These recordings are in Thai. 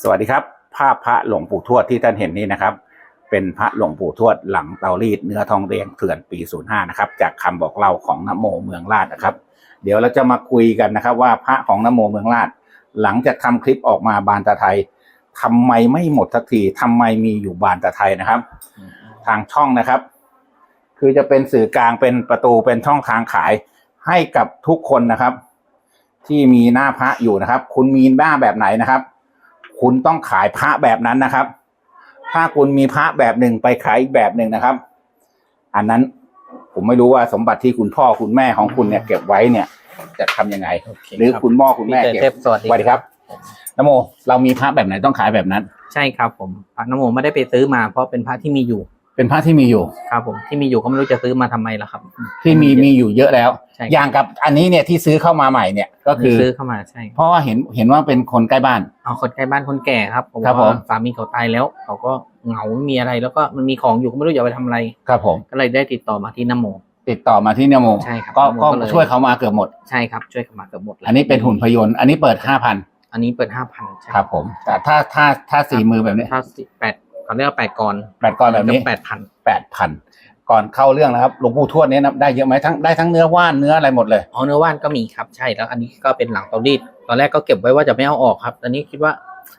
สวัสดีครับ ภาพพระหลวงปู่ทวดที่ท่านเห็นนี้นะครับ เป็นพระหลวงปู่ทวดหลังเตารีดเนื้อทองแดงเถื่อนปี 05 นะครับ จากคำบอกเล่าของนโมเมืองราชนะครับ เดี๋ยวเราจะมาคุยกันนะครับ ว่าพระของนโมเมืองราช หลังจากทำคลิปออกมาบานตะไทยทำไมไม่หมดสักทีทำไมมีอยู่บานตะไทยนะครับ ทางช่องนะครับ คือจะเป็นสื่อกลางเป็นประตูเป็นช่องทางขายให้กับทุกคนนะครับ ที่มีหน้าพระอยู่นะครับ คุณมีหน้าแบบไหนนะครับ คุณต้องขายพระแบบนั้นนะครับ ถ้าคุณมีพระแบบหนึ่งไปขายอีกแบบหนึ่งนะครับ อันนั้นผมไม่รู้ว่าสมบัติที่คุณพ่อคุณแม่ของคุณเนี่ยเก็บไว้เนี่ย จะทำยังไง โอเคหรือรับคุณพ่อคุณแม่พี่เก็บเตเทพสวัสดีสวัสดีครับนโม เรามีพระแบบไหนต้องขายแบบนั้น ใช่ครับผมพระนโมไม่ได้ไปซื้อมาเพราะเป็นพระที่มีอยู่ เป็นพระที่มีอยู่ ครับผมที่มีอยู่ก็ไม่รู้จะซื้อมาทำไมล่ะครับ ที่มีมีอยู่เยอะแล้ว ใช่อย่างกับอันนี้เนี่ยที่ซื้อเข้ามาใหม่เนี่ยก็คือซื้อเข้ามาใช่เพราะว่าเห็นเห็นว่าเป็นคนใกล้บ้าน เอาคนใกล้บ้านคนแก่ครับผมครับผม ว่าสามีเขาตายแล้ว เขาก็เหงาไม่มีอะไรแล้วก็มันมีของอยู่ก็ไม่รู้จะเอาไปทำอะไรครับผม ก็เลยได้ติดต่อมาที่นโม ติดต่อมาที่นโมใช่ครับก็นโมก็ก็เลยช่วยเขามาเกือบหมด ใช่ครับช่วยกันมาเกือบหมดเลยอันนี้เป็นหุ่นพยนต์อันนี้เปิดห้าพันอันนี้เปิดห้าพันใช่ครับผมแต่ถ้าถ้าถ้าสี่มือแบบนี้ถ้าสิบแปด เขาเรียกว่าแปดกรแปดก้อนแบบนี้แปดพันแปดพันก่อนเข้าเรื่องนะครับหลวงปู่ทวดเนี่ยนะได้เยอะไหมทั้งได้ทั้งเนื้อว่านเนื้ออะไรหมดเลยอ๋อเนื้อว่านก็มีครับใช่แล้ว อันนี้ก็เป็นหลังเตารีดตอนแรกก็เก็บไว้ว่าจะไม่เอาออกครับตอนนี้คิดว่า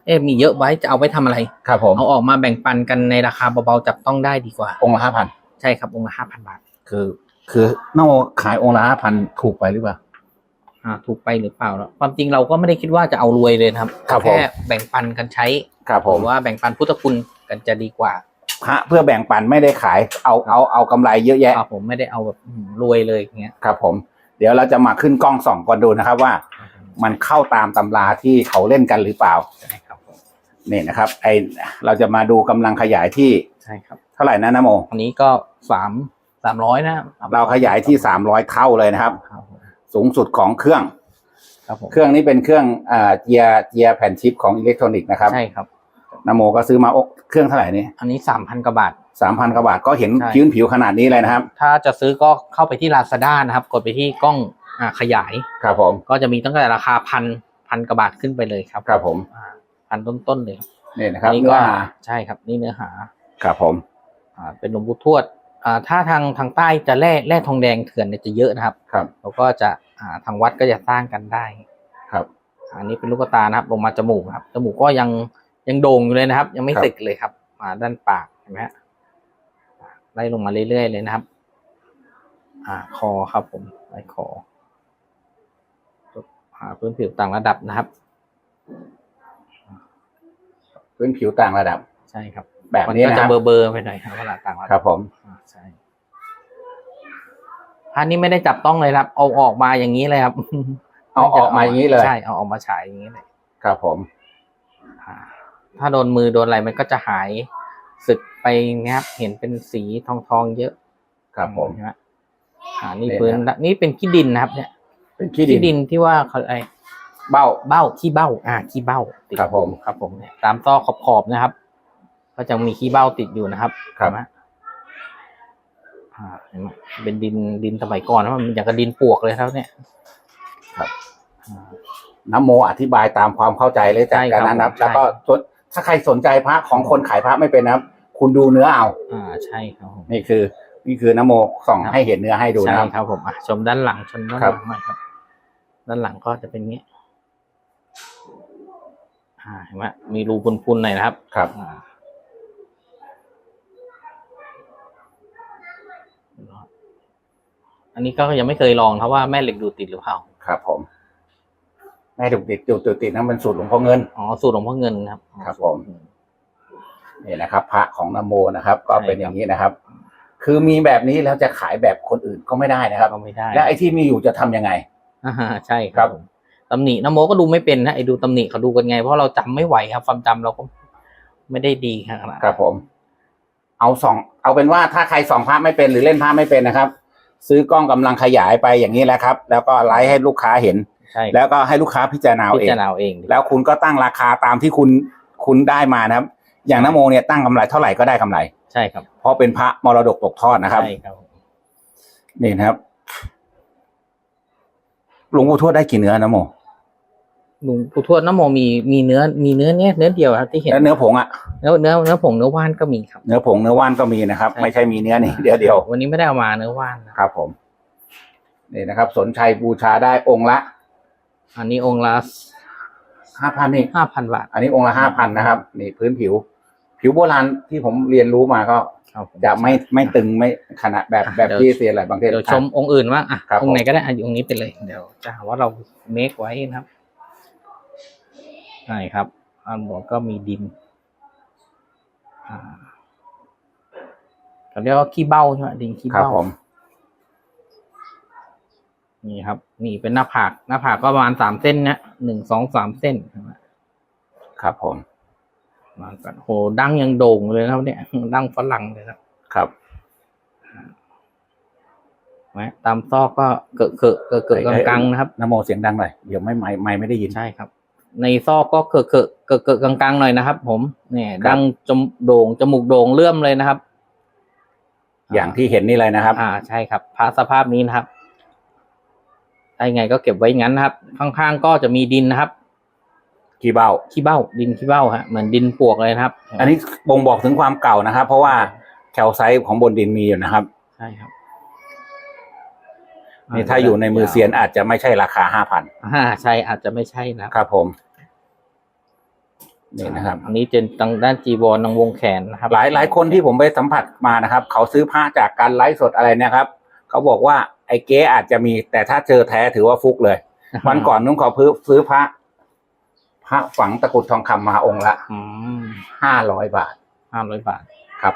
เอ๊ะมีเยอะไว้จะเอาไว้ทำอะไรครับผมเอาออกมาแบ่งปันกันในราคาเบาๆจับต้องได้ดีกว่า องค์ละห้าพันใช่ครับองค์ละห้าพันบาท คือ คือน้องขายองค์ละห้าพันถูกไปหรือเปล่าอ่า ถูกไปหรือเปล่าแล้วความจริงเราก็ไม่ได้คิดว่าจะเอารวยเลยนะครับครับผมแค่แบ่งปันกันใช้ครับผมหรือว่าแบ่งปันพุทธคุณกันจะดีกว่าพระเพื่อแบ่งปันไม่ได้ขาย เอาเอาเอากำไรเยอะแยะครับผมไม่ได้เอาแบบอืมรวยเลยอย่างเงี้ยครับ ผม เดี๋ยวเราจะมาขึ้นกล้องส่องกันดูนะครับว่า มันเข้าตามตำราที่เขาเล่นกันหรือเปล่าใช่ครับผมนี่นะครับ ไอเราจะมาดูกำลังขยายที่ใช่ครับ เท่าไหร่นะนะโมอันนี้ก็สามสามร้อยนะ เราขยายที่สามร้อยเท่าเลยนะครับครับผม สูงสุดของเครื่อง ครับผมเครื่องนี้เป็นเครื่องอ่าเจียเจียแผ่นชิปของอิเล็กทรอนิกส์นะครับใช่ครับ นโมก็ซื้อมาโอ้เครื่องเท่าไหร่นี่อันนี้สามพันกว่าบาท สามพันกว่าบาทก็เห็นใช่ พื้นผิวขนาดนี้เลยนะครับ ถ้าจะซื้อก็เข้าไปที่ Lazada นะครับ กดไปที่กล้องอ่าขยาย ครับผม ก็จะมีตั้งแต่ราคาพันพันกว่าบาทขึ้นไปเลยครับครับผมอ่าพันต้นๆเลยครับนี่นะครับนี่เนื้ก็อหาใช่ครับ นี่เนื้อหา ครับผม อ่าเป็นหลวงปู่ทวดอ่า ถ้าทางทางใต้จะแร่แร่ทองแดงเถื่อนเนี่ยจะเยอะนะครับ ครับ แล้วก็จะอ่าทางวัดก็จะสร้างกันได้ ครับ อันนี้เป็นลูกตานะครับ ลงมาจมูกครับ จมูกก็ยังยังโด่งอยู่เลยนะครับ ยังไม่ครับสึกเลยครับอ่าด้านปากเห็นไหมฮะอ่าไล่ลงมาเรื่อยๆเลยนะครับ อ่า คอครับ ผมไล่คออ่าพื้นผิวต่างระดับนะครับ พื้นผิวต่างระดับ ใช่ครับ แบบมันนี้ก็นะคจะรับเบอร์เบอร์ๆไปหน่อยครับเวลาต่างระดับครับผมอ่าใช่พันนี้ไม่ได้จับต้องเลยครับ เอาออกมาอย่างนี้เลยครับเอาออกมาอย่างนี้เลย ใช่เอาออกมาฉายอย่างนี้เลยครับผม อ่าถ้าโดนมือโดนอะไรมันก็จะหายสึกไปนะครับเห็นเป็นสีทองทองๆเยอะครับผมใช่ไหมอ่านี่เนี่ยพื้นนะนี่เป็นขี้ดินนะครับ เนี่ยเป็นขี้ขี้ดิดินนที่ว่าเขาไอ้เบ้า เบ้าขี้เบ้า อ่าขี้เบ้าติดครับผม ครับผมเนี่ยตามต้อขอบขอบๆนะครับ ก็จะมีขี้เบ้าติดอยู่นะครับครับเห็นไหมอ่าเห็นไหมเป็นดินดินสมัยก่อนนะมันอย่างกับดินปวกเลยครับเนี่ย ครับอ่าน้ำโมอธิบายตามความเข้าใจเลยจากใช่การครับนั้นนะครับใช่แล้วก็ส่วนถ้าใครสนใจพระของคนขายพระไม่เป็นนะครับ คุณดูเนื้อเอา อ่าใช่ครับผมนี่คือ นี่คือน้ำโมส่องครับให้เห็นเนื้อให้ดูใช่นะครับครับผมอะชมด้านหลังชมด้านหครัลับงหน่อยครับ ด้านหลังก็จะเป็นอย่างนี้อ่าเห็นไหมมีรูพุนๆหน่อยนะครับ ครับ อ่าอันนี้ก็ยังไม่เคยลองครับว่าแม่เหล็กดูดติดหรือเปล่าครับผม แม่ดุกติดจุดติดติดนั้นเป็นสูตรหลวงพ่อเงิน อ๋อสูตรหลวงพ่อเงินครับอ๋อครับสูตผม นี่นะครับ พระของนโมนะครับ ก็เป็นอย่างนี้นะครับ คือมีแบบนี้แล้วจะขายแบบคนอื่นก็ไม่ได้นะครับ ก็ไม่ได้และไอ้ที่มีอยู่จะทำยังไงอ่าใช่คครัรับบผมตำหนินโมก็ดูไม่เป็นนะไอ้ดูตำหนิเขาดูกันไง เพราะเราจำไม่ไหวครับ ความจำเราก็ไม่ได้ดีขนาดนั้นครับผม เอาสอง เอาเป็นว่าถ้าใครส่องพระไม่เป็นหรือเล่นพระไม่เป็นนะครับ ซื้อกล้องกำลังขยายไปอย่างนี้แหละครับ แล้วก็ไลฟ์ให้ลูกค้าเห็น ใช่แล้วก็ให้ลูกค้าพิจารณาเอาพิเอง จารณาเอาเองแล้วคุณก็ตั้งราคาตามที่คุณคุณได้มานะครับ อย่างนโมเนี่ยตั้งกำไรเท่าไหร่ก็ได้กำไร ใช่ครับเพราะเป็นพระมรดกตกทอดนะครับ ใช่ครับ นี่นะครับ หลวงปู่ทวดได้กี่เนื้อนโม หลวงปู่ทวดน้ำโมมีมีเนื้อมีเนื้อเนี้ยเนื้อเดียวครับที่เห็นแล้วเนื้อผงอะเนื้อเนื้อเนื้อผงเนื้อว่านก็มีครับ เนื้อผงเนื้อว่านก็มีนะครับใช่ไม่ใช่มีเนื้อนี่เดียวเดียววันนี้ไม่ได้เอามาเนื้อว่านนะครับ ผมนี่นะครับ สนชัยบูชาได้องค์ละ อันนี้องค์ละห้าพันนี่ห้าพันบาท อันนี้องค์ละห้าพันนะครับ นี่พื้นผิว ผิวโบราณที่ผมเรียนรู้มาก็ครับผจะไม่ไม่ตึงไม่ขนาดแบบอะแบบเดี๋ยวที่เซียนหลายบางเทศเดี๋ยวชมองค์อื่นว่างอะครับองค์ไหนผมก็ได้อะอยู่องค์นี้ไปเลยเดี๋ยวจะหาว่าเราเมคไว้นะครับ ใช่ครับอันบนก็มีดินอ่าเขาเรียกว่าขี้เบ้าใช่ไหมดินขี้ครับเบ้าผมนี่ครับ นี่เป็นหน้าผากหน้าผากก็ประมาณสามเส้นนะหนึ่งสองสามเส้นใช่ไหมครับผมประมาณกันโหดังยังโด่งเลยนะครับ เนี่ยดังฝรั่งเลยครับครับแหมตามซอกก็เกอะเกอะเกอะเกอะกังๆนะครับนโมเสียงดังหน่อยเดี๋ยวไม่ไม่ไม่ไม่ได้ยินใช่ครับ ในซอกก็เกอะเกอะเกอะเกอะกังๆหน่อยนะครับ ผมเนี่ยครับดังจมโด่งจมูกโด่งเลื่อมเลยนะครับ อย่างที่เห็นนี่เลยนะครับ อ่าใช่ครับพระสภาพนี้นะครับได้ไงก็เก็บไว้อย่างนั้นนะครับ ข้างๆก็จะมีดินนะครับกี่เบ้าขี้เบ้า ดินขี้เบ้าฮะเหมือนดินปวกเลยนะครับ อันนี้บ่งบอกถึงความเก่านะครับ เพราะว่าแคลไซต์ของบนดินมีอยู่นะครับ ใช่ครับ นี่ถ้าอยู่ในมือเซียนอาจจะไม่ใช่ราคาห้าพันอ่าใช่อาจจะไม่ใช่นะครับครับผมนี่นะครับ อันนี้เป็นทางด้านจีวรทางวงแขนนะครับ หลายหลายคนที่ผมไปสัมผัสมานะครับ เขาซื้อผ้าจากการไลฟ์สดอะไรเนะครับ เขาบอกว่าไอ้เก๊อาจจะมี แต่ถ้าเจอแท้ถือว่าฟุกเลย วันก่อนนุ่งขอซื้อซื้อพระพระฝังตะกรุดทองคำมาองค์ละอืมห้าร้อยบาทห้าร้อยบาทครับ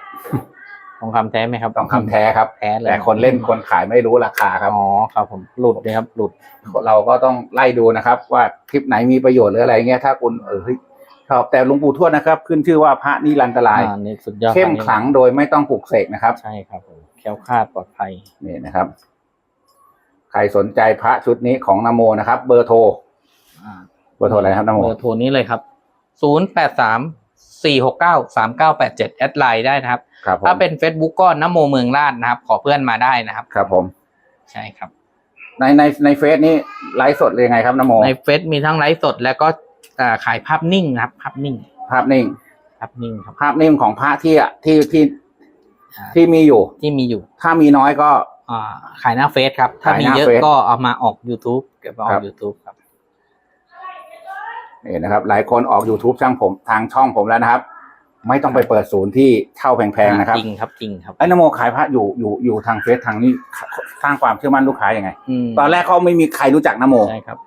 ทองคำแท้ไหมครับทองคำแท้ครับแท้เลยแต่คนเล่นคนขายไม่รู้ราคาครับอ๋อครับผมหลุดเลยครับหลุดเราก็ต้องไล่ดูนะครับ ว่าคลิปไหนมีประโยชน์หรืออะไรเงี้ยถ้าคุณเออเฮ้ยชอบแต่หลวงปู่ทวดนะครับ ขึ้นชื่อว่าพระนิรันตรายอ่านี่สุดยอดเข้มขลังโดยไม่ต้องปลุกเสกนะครับใช่ครับผมแคล้วคลาดปลอดภัยนี่นะครับ ใครสนใจพระชุดนี้ของนโมนะครับ เบอร์โทรอ่าเบอร์โทรอะไรครับนโมเบอร์โทรนี้เลยครับศูนย์แปดสาม สี่หกเก้าสามเก้าแปดเจ็ดแอดไลน์ได้นะครับ ครับผมถ้าเป็น Facebook ก็นโมเมืองราชนะครับ ขอเพื่อนมาได้นะครับ ครับผม ใช่ครับ ในในในเฟซนี่ไลฟ์สดเลยงไงครับนโมในเฟซมีทั้งไลฟ์สดแล้วก็อ่าขายภาพนิ่งนะครับภาพนิ่งภาพนิ่ง ภาพนิ่งครับ ภาพนิ่งของพระที่อะที่ที่อ่า ที่มีอยู่ ที่มีอยู่ถ้ามีน้อยก็ อ่าขายหน้าเฟซครับ ถ้าขายมีหน้าเยอะเฟซก็เอามาออก YouTube เก็บมาออครัก บ YouTube ครับ นี่นะครับ หลายคนออก YouTube ช่างผมทางช่องผมแล้วนะครับ ไม่ต้องไปเปิดศูนย์ที่เช่าแพงๆนะครับจริงครับจริงครับไอ้นโมขายพระอยู่อยู่อยู่ทางเฟซทางนี้สร้างความเชื่อมั่นลูกค้ายังไงมตอนแรกเขาไม่มีใครรู้จักนโมใช่ครับ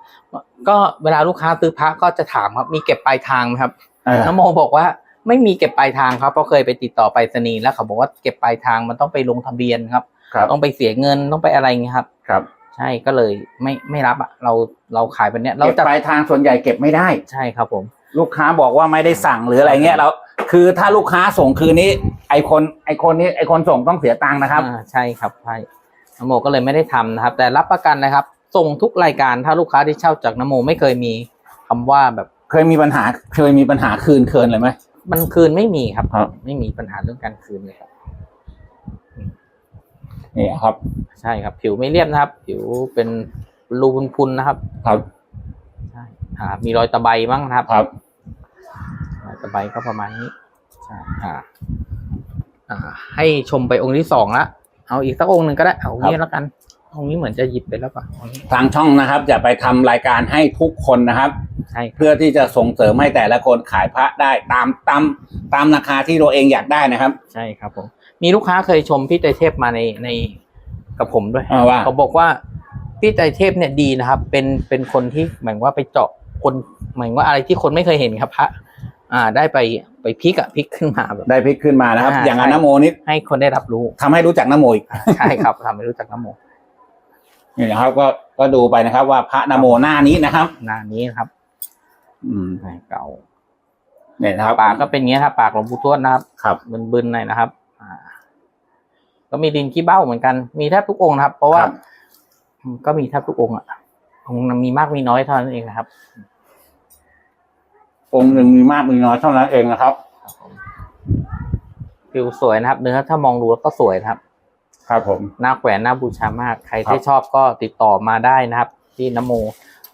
ก็เวลาลูกค้าซื้อพระก็จะถามครับมีเก็บปลายทางไหมครับเออน้ำโมบอกว่าไม่มีเก็บปลายทางครับเพราะเคยไปติดต่อไปรษณีย์แล้วเขาบอกว่าเก็บปลายทางมันต้องไปลงทะเบียนครับครับต้องไปเสียเงินต้องไปอะไรเงี้ยครับครับ ใช่ก็เลยไม่ไม่รับอะเราเราขายแบบเนี้ยเราเก็บจะปลายทางส่วนใหญ่เก็บไม่ได้ ใช่ครับผม ลูกค้าบอกว่าไม่ได้สั่งหรืออะไรเงี้ยแล้วคือถ้าลูกค้าส่งคืนนี้ ไอคนไอคนนี้ไอคนส่งต้องเสียตังค์นะครับ อ่าใช่ครับใช่น้ำโมก็เลยไม่ได้ทำนะครับ แต่รับประกันนะครับ ส่งทุกรายการถ้าลูกค้าที่เช่าจากน้ำโมไม่เคยมีคำว่าแบบเคยมีปัญหาเคยมีปัญหาคืนเคินเลยไหม มันคืนไม่มีครับ ครับ ไม่มีปัญหาเรื่องการคืนเลยครับ นี่ครับ ใช่ครับ ผิวไม่เรียบนะครับ ผิวเป็นรูพุนๆนะครับ ครับใช่อ่ามีรอยตะไบบ้างนะครับครับรอยตะไบก็ประมาณนี้ใช่อ่าอ่า ให้ชมไปองค์ที่สองละเอาอีกสักองค์หนึ่งก็ได้เอาองค์นี้แล้วกัน องค์นี้เหมือนจะหยิบไปแล้วป่ะองค์นี้ทางช่องนะครับจะไปทำรายการให้ทุกคนนะครับ ใช่ครับเพื่อที่จะส่งเสริมให้แต่ละคนขายพระได้ตามตามตามราคาที่ตัวเองอยากได้นะครับ ใช่ครับผม มีลูกค้าเคยชมพี่ไตรเทพมาในในกับผมด้วย อ่าว่า เขาบอกว่าพี่ไตรเทพเนี่ยดีนะครับ เป็นเป็นคนที่หมายว่าไปเจาะคนหมายว่าอะไรที่คนไม่เคยเห็นครับพระอ่า ได้ไปไปพลิกอะพลิกขึ้นมาแบบ ได้พลิกขึ้นมานะครับ อ่าอย่างอใช่ นโมนี่ให้คนได้รับรู้ ทำให้รู้จักนโมอีก ใช่ครับทำให้รู้จักน้ำโม นี่นะครับ ก็ก็ดูไปนะครับ ว่าพระนโมหน้านี้นะครับหน้านี้นะครับ อืมเก่าเนี่ยนะครับ ปากก็เป็นอย่างนี้ครับ ปากหลวงปู่ทวดนะครับครับบึนๆหน่อยนะครับ อ่า ก็มีดินขี้เบ้าเหมือนกัน มีแทบทุกองค์นะครับ เพราะว่า ครับ ก็มีแทบทุกองค์อะองค์มีมากมีน้อยเท่านั้นเองนะครับ องค์หนึ่งมีมากมีน้อยเท่านั้นเองนะครับ ครับผมผิวสวยนะครับ เนื้อถ้ามองดูแล้วก็สวยนะครับ ครับผมหน้าแขวนหน้าบูชามาก ใครครับที่ชอบก็ติดต่อมาได้นะครับ ที่นโม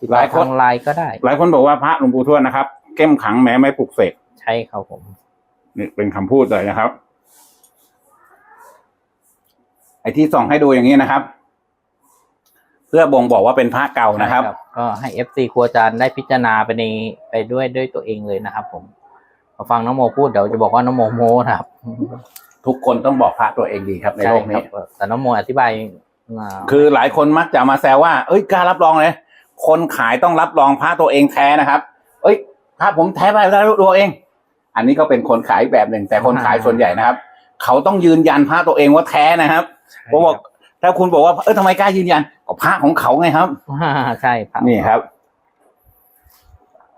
ติดหต่อลายคนทางไลน์ก็ได้ หลายคนบอกว่าพระหลวงปู่ทวดนะครับเข้มขังแม้ไม่ปลุกเสกใช่ครับผมนี่เป็นคำพูดเลยนะครับ ไอ้ที่ส่องให้ดูอย่างนี้นะครับ เพื่อบ่งบอกว่าเป็นพระเก่านะครับใช่ก็ให้เอฟซีครัวอาจารย์ได้พิจารณาไปในไปด้วยด้วยตัวเองเลยนะครับ ผมพอฟังน้องโมพูดเดี๋ยวจะบอกว่าน้องโมโมนะครับ ทุกคนต้องบอกพระตัวเองดีครับในโลกนี้ใช่ครับแต่น้องโมอธิบายอ่าคือหลายคนมักจะมาแซวว่า เอ้ยกล้ารับรองเลยคนขายต้องรับรองพระตัวเองแท้นะครับ เอ้ยพระผมแท้ไปแล้วตัวเอง อันนี้ก็เป็นคนขายอีกแบบหนึ่ง แต่คนขายส่วนใหญ่นะครับ เขาต้องยืนยันพระตัวเองว่าแท้นะครับผมบอกถ้าคุณบอกว่าเออทำไมกล้ายืนยันก็พระของเขาไงครับอ่าใช่ครับนี่ครับ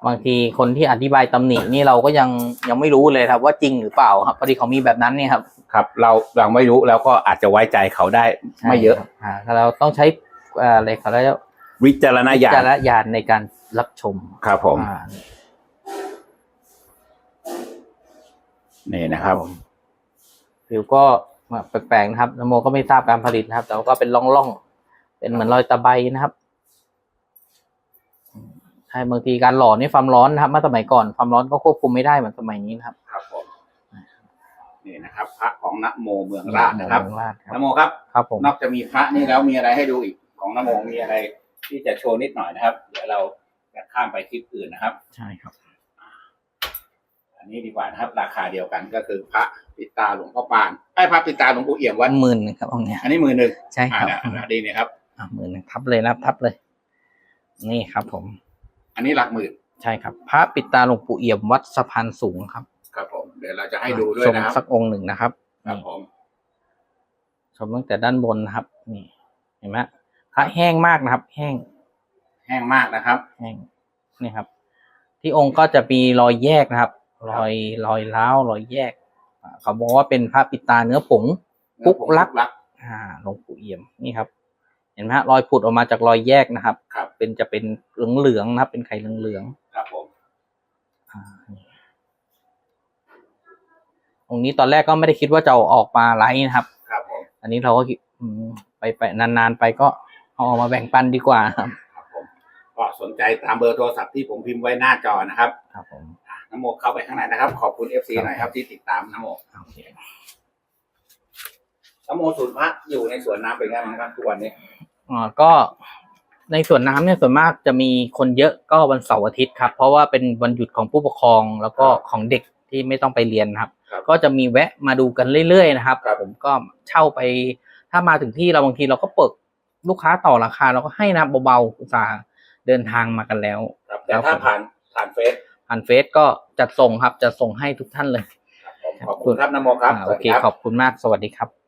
บางทีคนที่อธิบายตำหนินี่เราก็ยังยังไม่รู้เลยครับ ว่าจริงหรือเปล่าครับพอดีเขามีแบบนั้นเนี่ยครับ ครับ เราเราไม่รู้แล้วก็อาจจะไว้ใจเขาได้ไม่เยอะใช่ครับอ่าเราต้องใช้เอ่ออะไรเขาเรียกว่าวิจารณญาจาณรญาณในการรับชมครับผมอ่านี่นะครับผิวก็แปลกๆนะครับนโมก็ไม่ทราบการผลิตนะครับ แต่ว่าก็เป็นร่องๆเป็นเหมือนรอยตะไบนะครับใช่บางทีการหล่อนี่ความร้อนนะครับเมื่อสมัยก่อนความร้อนก็ควบคุมไม่ได้เหมือนสมัยนี้นะครับ ครับผมนี่นะครับ พระของนโมเมืองราชนะครับเมืองราชครันบโมครับ ครับผมนอกจากมีพระนี่แล้วมีอะไรให้ดูอีกของนโมมีอะไร ที่จะโชว์นิดหน่อยนะครับ เดี๋ยวเราจะข้ามไปคลิปอื่นนะครับ ใช่ครับ อันนี้ดีกว่านะครับ ราคาเดียวกันก็คือพระปิดตาหลวงพ่อปานไอ้ยพระปิดตาหลวงปู่เอี่ยมวัดหมื่นหนึ่งครับองค์เนี้ยอันนี้มือหนึ่งใช่คอ่ารับเนี่ยอันนี้เนี่ยครับอะหมื่นหนึ่งทับเลยนะครับทับเลย นี่ครับผม อันนี้หลักหมื่นใช่ครับ พระปิดตาหลวงปู่เอี่ยมวัดสะพานสูงครับ ครับผมเดี๋ยวเราจะให้ดูด้วยชมนะครับสักองค์หนึ่งนะครับครับนี่ผมชมตั้งแต่ด้านบนนะครับนี่เห็นไหมพระแห้งมากนะครับ แห้ง แห้งมากนะครับ แห้งนี่ครับ ที่องค์ก็จะมีรอยแยกนะครับ รอยรอยร้าวรอยแยกอ่าเขาบอกว่าเป็นพระปิดตาเนื้อผงปุ๊กลักลักอ่าหลวงปู่เอี่ยมนี่ครับ เห็นไหมฮะรอยผุดออกมาจากรอยแยกนะครับ ครับเป็นจะเป็นเหลืองๆนะครับ เป็นไข่เหลืองครับผมๆอ่านี่องค์นี้ตอนแรกก็ไม่ได้คิดว่าจะเอาออกมาไลฟ์นะครับ ครับผมอันนี้เราก็คิดอืมไปไปนานๆไปก็เอาออกมาแบ่งปันดีกว่าครับ ครับผมก็สนใจตามเบอร์โทรศัพท์ที่ผมพิมพ์ไว้หน้าจอนะครับครับผมอะนโมเข้าไปข้างในนะครับ ขอบคุณเอฟซีหน่อยครับที่ติดตามนโมโอเคนโมสูตรพระอยู่ในสวนน้ำเป็นไงบ้างครับทุกวันนี้ อ่าก็ในส่วนน้ำเนี่ยส่วนมากจะมีคนเยอะก็วันเสาร์อาทิตย์ครับ เพราะว่าเป็นวันหยุดของผู้ปกครองแล้วก็ของเด็กที่ไม่ต้องไปเรียนนะครับ ครับก็จะมีแวะมาดูกันเรื่อยๆนะครับ ครับ ผมก็เช่าไป ถ้ามาถึงที่เราบางทีเราก็เปิดลูกค้าต่อราคาเราก็ให้นะเบาๆอุตส่าห์เดินทางมากันแล้ว ครับ แต่ถ้าผ่านผ่านเฟซผ่านเฟซก็จัดส่งครับจะส่งให้ทุกท่านเลยครับผมขอบคุณครับนโมครับอ่าสโอวัสเคดีครับ ขอบคุณมากสวัสดีครับ